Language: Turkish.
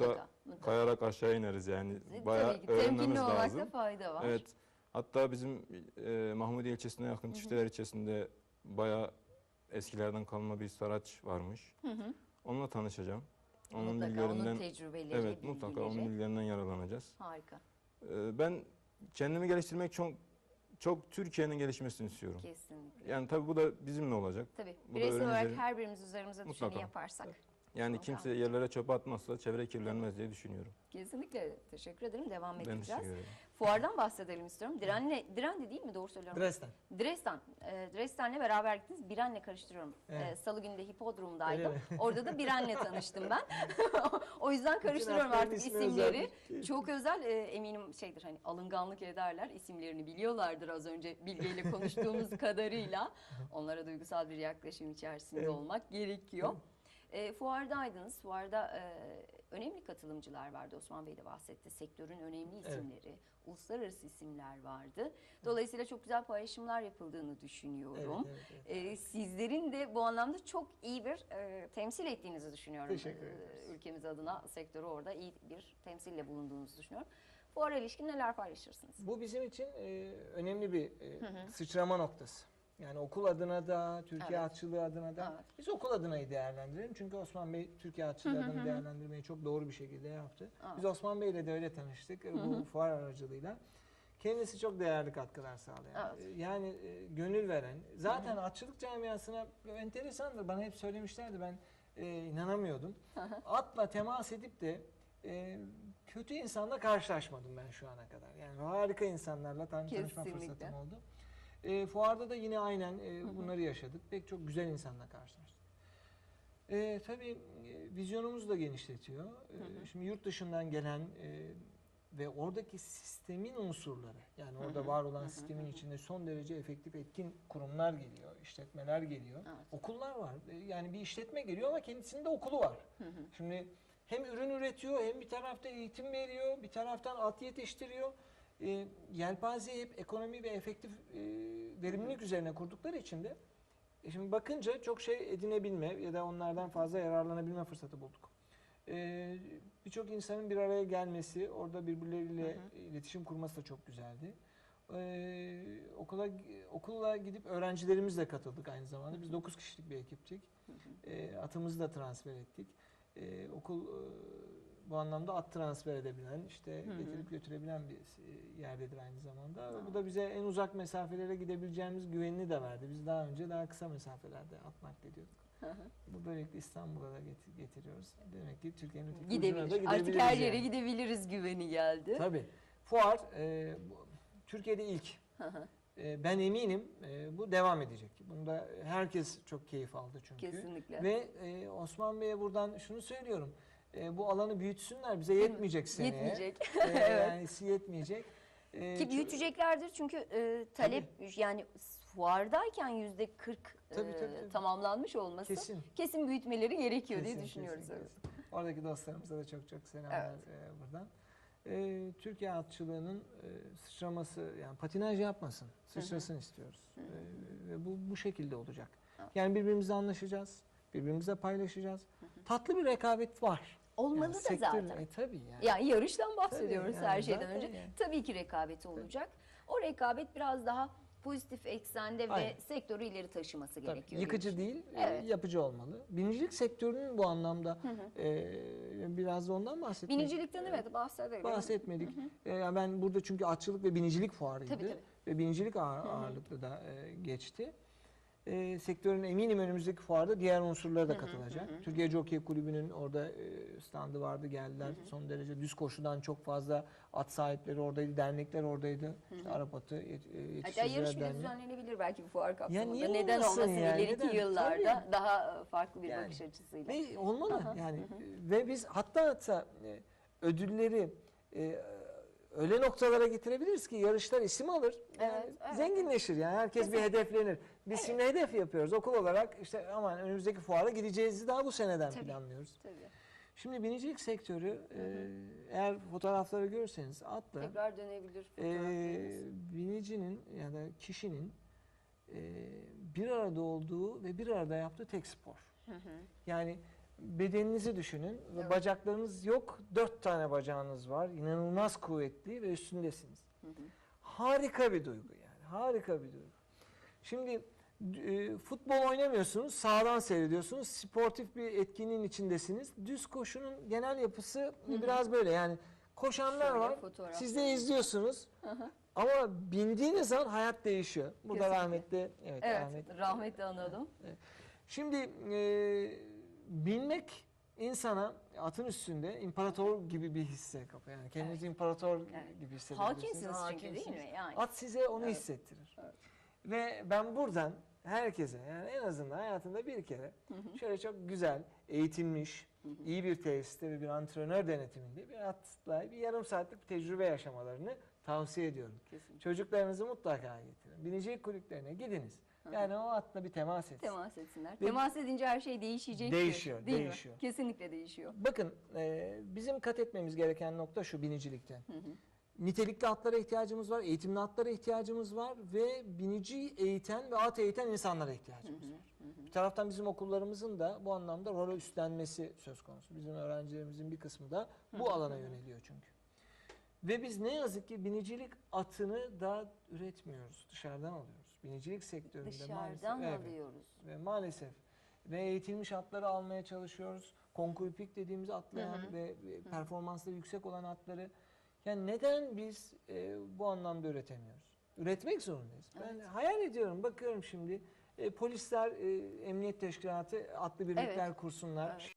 Mutlaka, mutlaka. kayarak aşağı ineriz yani. Tabii Bayağı ki öğrenmemiz temkinli olmakta lazım. fayda var. Evet. Hatta bizim e, Mahmudiye ilçesine yakın Çifteler ilçesinde bayağı eskilerden kalma bir saraç varmış. Onunla tanışacağım. Onun mutlaka onun bilgilerinden tecrübeleri, evet mutlaka onun bilgileri. bilgilerinden yararlanacağız. Harika. E, ben kendimi geliştirmek çok çok Türkiye'nin gelişmesini istiyorum. Kesinlikle. Yani tabii bu da bizimle olacak. Tabii. Bu da Bireysel olarak öğrencilerin- her birimiz üzerimize düşeni Mutlaka. yaparsak. Yani kimse yerlere çöpe atmazsa çevre kirlenmez diye düşünüyorum. Kesinlikle teşekkür ederim. Devam edeceğiz. teşekkür ederim. Fuardan bahsedelim istiyorum. Direnle, Diren'de değil mi? Doğru söylüyorum. Dresden. Dresden. E, Dresden'le beraber gittiniz. Biren'le karıştırıyorum. Evet. E, Salı günü de hipodromdaydım. Öyle Orada da Biren'le tanıştım ben. o yüzden karıştırıyorum artık ismi isimleri. özel. Çok özel. e, eminim şeydir hani alınganlık ederler. isimlerini biliyorlardır az önce Bilge ile konuştuğumuz kadarıyla. Onlara duygusal bir yaklaşım içerisinde Evet. olmak gerekiyor. E, fuardaydınız. Fuarda e, önemli katılımcılar vardı. Osman Bey de bahsetti. Sektörün önemli isimleri, uluslararası isimler vardı. Dolayısıyla çok güzel paylaşımlar yapıldığını düşünüyorum. Evet, evet, E, sizlerin de bu anlamda çok iyi bir e, temsil ettiğinizi düşünüyorum. Teşekkür E, ederiz. ülkemiz adına sektörü orada iyi bir temsille bulunduğunuzu düşünüyorum. Fuara ilişkin neler paylaşırsınız? Bu bizim için e, önemli bir e, sıçrama noktası. Yani okul adına da, Türkiye Evet. atçılığı adına da. Evet. Biz okul adınayı değerlendirelim. Çünkü Osman Bey Türkiye atçılığı adını değerlendirmeyi çok doğru bir şekilde yaptı. Biz Osman Bey ile de öyle tanıştık bu fuar aracılığıyla. Kendisi çok değerli katkılar sağlayan. Evet. e, Yani e, gönül veren. Zaten atçılık camiasına enteresandır. Bana hep söylemişlerdi. Ben e, inanamıyordum. Atla temas edip de e, kötü insanla karşılaşmadım ben şu ana kadar. Yani harika insanlarla tan- tanışma Kesinlikle. fırsatım oldu. E, fuarda da yine aynen e, bunları yaşadık. Pek çok güzel insanla karşılaştık. E, tabii e, vizyonumuzu da genişletiyor. E, Şimdi yurt dışından gelen e, ve oradaki sistemin unsurları yani orada var olan sistemin içinde son derece efektif etkin kurumlar geliyor, işletmeler geliyor. Evet. Okullar var. E, Yani bir işletme geliyor ama kendisinde okulu var. Şimdi hem ürün üretiyor hem bir tarafta eğitim veriyor, bir taraftan at yetiştiriyor. E, yelpazeyi hep ekonomi ve efektif e, verimlilik üzerine kurdukları için de e şimdi bakınca çok şey edinebilme ya da onlardan fazla yararlanabilme fırsatı bulduk. E, Birçok insanın bir araya gelmesi, orada birbirleriyle iletişim kurması da çok güzeldi. E, okula okulla gidip öğrencilerimizle katıldık aynı zamanda. Biz 9 kişilik bir ekiptik. E, atımızı da transfer ettik. E, okul e, bu anlamda at transfer edebilen, işte getirip götürebilen bir e, yerdedir aynı zamanda. Bu da bize en uzak mesafelere gidebileceğimiz güvenini de verdi. Biz daha önce daha kısa mesafelerde at naklediyorduk. Bu böylelikle İstanbul'a da get- getiriyoruz. Demek ki Türkiye'nin öteki ucuna da Gidebilir. Artık gidebiliriz her yere yani. gidebiliriz güveni geldi. Tabii. Fuar e, bu- Türkiye'de ilk. E, ben eminim e, bu devam edecek. Bunda herkes çok keyif aldı çünkü. Kesinlikle. Ve e, Osman Bey'e buradan şunu söylüyorum. E, bu alanı büyütsünler. Bize yetmeyecek seneye. Yetmeyecek. E, Yani yetmeyecek. E, Ki büyüteceklerdir çünkü e, talep yani fuardayken yüzde 40 Tabii, tabii, tabii. tamamlanmış olması Kesin. kesin büyütmeleri gerekiyor diye Kesin, düşünüyoruz. kesin, evet. kesin. Oradaki dostlarımıza da çok çok selamlar Evet. e, buradan. E, Türkiye atçılığının e, sıçraması yani patinaj yapmasın, sıçrasın istiyoruz. E, ve bu bu şekilde olacak. Yani birbirimizle anlaşacağız, birbirimizle paylaşacağız. Tatlı bir rekabet var. Olmalı Yani da sektör- zaten. E, tabii yani. Yani yarıştan bahsediyoruz Tabii, yani her şeyden önce. yani. Tabii ki rekabeti olacak. O rekabet biraz daha pozitif eksende ve Aynen. sektörü ileri taşıması Tabii, gerekiyor. yıkıcı diye değil, e, Evet. yapıcı olmalı. Binicilik sektörünün bu anlamda e, biraz da ondan bahsetmek Binicilikten evet bahsedelim. bahsetmedik. Ee, yani ben burada çünkü atçılık ve binicilik fuarıydı. Tabii, tabii. Ve binicilik ağır, ağırlıklı da e, geçti. E, sektörün eminim önümüzdeki fuarda diğer unsurlara da katılacak. Türkiye Jockey Kulübü'nün orada e, standı vardı geldiler. Son derece düz koşudan çok fazla at sahipleri oradaydı, dernekler oradaydı. İşte Arap atı, yet, e, Hatta yarış bile düzenlenebilir belki bu fuar kapsamında. niye Neden olmasın yani? ileriki Neden? yıllarda Tabii. daha farklı bir Yani. bakış açısıyla. Ve olmalı yani ve biz hatta hatta e, ödülleri e, öyle noktalara getirebiliriz ki yarışlar isim alır. Yani Evet, evet. Zenginleşir yani herkes bir hedeflenir. Biz şimdi hedef yapıyoruz okul olarak işte aman önümüzdeki fuara gideceğiz daha bu seneden Tabii. planlıyoruz. Tabii. Şimdi binicilik sektörü e, eğer fotoğrafları görürseniz atla Tekrar dönebilir e, binicinin ya da kişinin e, bir arada olduğu ve bir arada yaptığı tek spor. Yani bedeninizi düşünün. ve Evet. Bacaklarınız yok, dört tane bacağınız var. İnanılmaz kuvvetli ve üstündesiniz. Hı hı. Harika bir duygu yani. Harika bir duygu. Şimdi e, futbol oynamıyorsunuz, sağdan seyrediyorsunuz. Sportif bir etkinliğin içindesiniz. Düz koşunun genel yapısı hı. biraz böyle yani koşanlar Şöyle var. fotoğraf. Siz de izliyorsunuz. Hı hı. Ama bindiğiniz zaman hayat değişiyor. Burada Kesinlikle. rahmetli evet, Evet, rahmetli. rahmetli analım. Şimdi e, binmek insana atın üstünde imparator gibi bir hisse kapıyor. Yani kendinizi imparator Evet. gibi hissedebilirsiniz. Hakimsiniz çünkü değil mi? Yani. At size onu Evet. hissettirir. Evet. Ve ben buradan herkese yani en azından hayatında bir kere Hı hı. şöyle çok güzel, eğitilmiş, Hı hı. iyi bir tesiste ve bir antrenör denetiminde bir atla bir yarım saatlik bir tecrübe yaşamalarını tavsiye ediyorum. Kesinlikle. Çocuklarınızı mutlaka getirin. Binicilik kulüplerine gidiniz. Yani o atla bir temas etsin. Temas etsinler. Ve- Temas edince her şey değişecek. Değişiyor, değil değişiyor. Mi? Kesinlikle değişiyor. Bakın e, bizim kat etmemiz gereken nokta şu binicilikte. Hı hı. Nitelikli atlara ihtiyacımız var, eğitimli atlara ihtiyacımız var ve binici eğiten ve at eğiten insanlara ihtiyacımız hı. var. Hı hı. Bir taraftan bizim okullarımızın da bu anlamda rol üstlenmesi söz konusu. Bizim öğrencilerimizin bir kısmı da bu hı, alana hı yöneliyor çünkü. Ve biz ne yazık ki binicilik atını da üretmiyoruz. Dışarıdan alıyoruz. Binicilik sektöründe Dışarıdan maalesef. evet. alıyoruz. Ve maalesef ve eğitilmiş atları almaya çalışıyoruz. Konkulpik dediğimiz atlayan Hı hı. ve performansları yüksek olan atları. Yani neden biz e, bu anlamda üretemiyoruz? Üretmek zorundayız. Ben Evet. hayal ediyorum, bakıyorum şimdi e, polisler, e, emniyet teşkilatı atlı birlikler kursunlar. Evet.